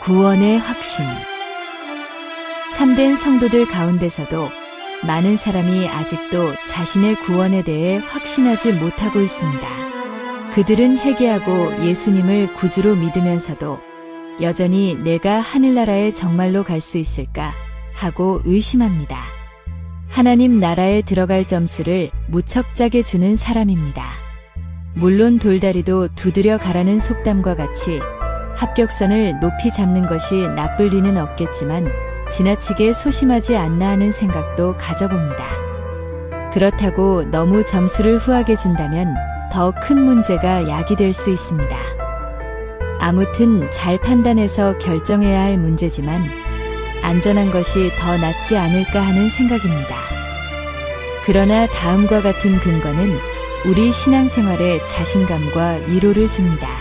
구원의 확신. 참된 성도들 가운데서도 많은 사람이 아직도 자신의 구원에 대해 확신하지 못하고 있습니다. 그들은 회개하고 예수님을 구주로 믿으면서도 여전히 내가 하늘나라에 정말로 갈 수 있을까 하고 의심합니다. 하나님 나라에 들어갈 점수를 무척 짜게 주는 사람입니다. 물론 돌다리도 두드려 가라는 속담과 같이 합격선을 높이 잡는 것이 나쁠 리는 없겠지만 지나치게 소심하지 않나 하는 생각도 가져봅니다. 그렇다고 너무 점수를 후하게 준다면 더 큰 문제가 야기될 수 있습니다. 아무튼 잘 판단해서 결정해야 할 문제지만 안전한 것이 더 낫지 않을까 하는 생각입니다. 그러나 다음과 같은 근거는 우리 신앙생활에 자신감과 위로를 줍니다.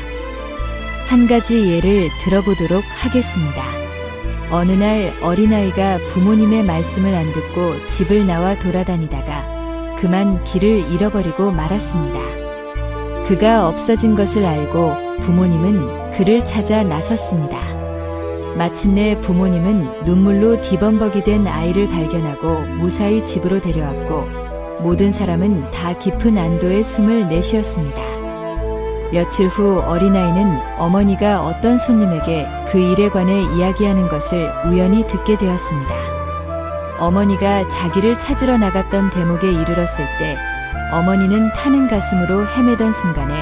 한 가지 예를 들어보도록 하겠습니다. 어느 날 어린아이가 부모님의 말씀을 안 듣고 집을 나와 돌아다니다가 그만 길을 잃어버리고 말았습니다. 그가 없어진 것을 알고 부모님은 그를 찾아 나섰습니다. 마침내 부모님은 눈물로 뒤범벅이 된 아이를 발견하고 무사히 집으로 데려왔고 모든 사람은 다 깊은 안도의 숨을 내쉬었습니다. 며칠 후 어린아이는 어머니가 어떤 손님에게 그 일에 관해 이야기하는 것을 우연히 듣게 되었습니다. 어머니가 자기를 찾으러 나갔던 대목에 이르렀을 때 어머니는 타는 가슴으로 헤매던 순간에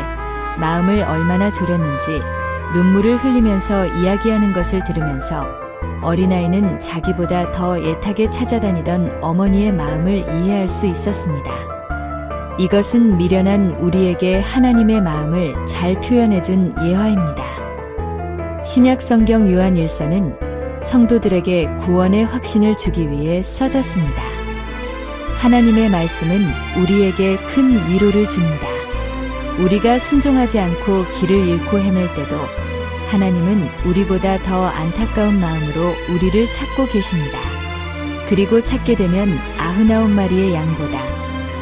마음을 얼마나 졸였는지 눈물을 흘리면서 이야기하는 것을 들으면서 어린아이는 자기보다 더 애타게 찾아다니던 어머니의 마음을 이해할 수 있었습니다. 이것은 미련한 우리에게 하나님의 마음을 잘 표현해준 예화입니다. 신약 성경 요한 일서는 성도들에게 구원의 확신을 주기 위해 써졌습니다. 하나님의 말씀은 우리에게 큰 위로를 줍니다. 우리가 순종하지 않고 길을 잃고 헤맬 때도 하나님은 우리보다 더 안타까운 마음으로 우리를 찾고 계십니다. 그리고 찾게 되면 아흔아홉 마리의 양보다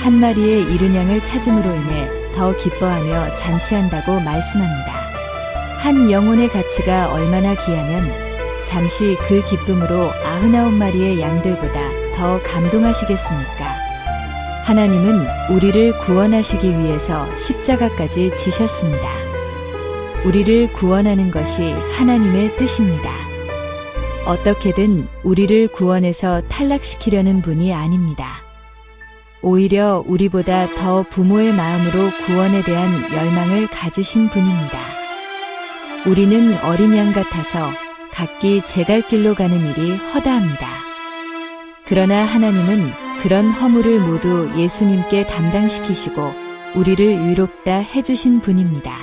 한 마리의 이른 양을 찾음으로 인해 더 기뻐하며 잔치한다고 말씀합니다. 한 영혼의 가치가 얼마나 귀하면 잠시 그 기쁨으로 아흔아홉 마리의 양들보다 더 감동하시겠습니까? 하나님은 우리를 구원하시기 위해서 십자가까지 지셨습니다. 우리를 구원하는 것이 하나님의 뜻입니다. 어떻게든 우리를 구원해서 탈락시키려는 분이 아닙니다. 오히려 우리보다 더 부모의 마음으로 구원에 대한 열망을 가지신 분입니다. 우리는 어린 양 같아서 각기 제 갈 길로 가는 일이 허다합니다. 그러나 하나님은 그런 허물을 모두 예수님께 담당시키시고 우리를 위롭다 해주신 분입니다.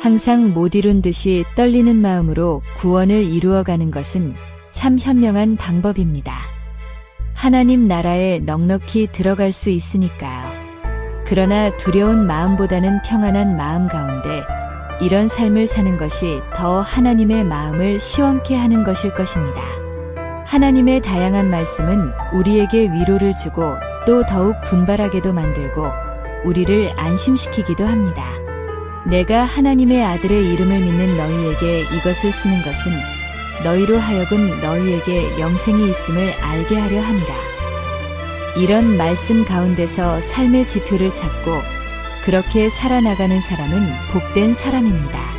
항상 못 이룬 듯이 떨리는 마음으로 구원을 이루어가는 것은 참 현명한 방법입니다. 하나님 나라에 넉넉히 들어갈 수 있으니까요. 그러나 두려운 마음보다는 평안한 마음 가운데 이런 삶을 사는 것이 더 하나님의 마음을 시원케 하는 것일 것입니다. 하나님의 다양한 말씀은 우리에게 위로를 주고 또 더욱 분발하게도 만들고 우리를 안심시키기도 합니다. 내가 하나님의 아들의 이름을 믿는 너희에게 이것을 쓰는 것은 너희로 하여금 너희에게 영생이 있음을 알게 하려 함이라. 이런 말씀 가운데서 삶의 지표를 찾고 그렇게 살아나가는 사람은 복된 사람입니다.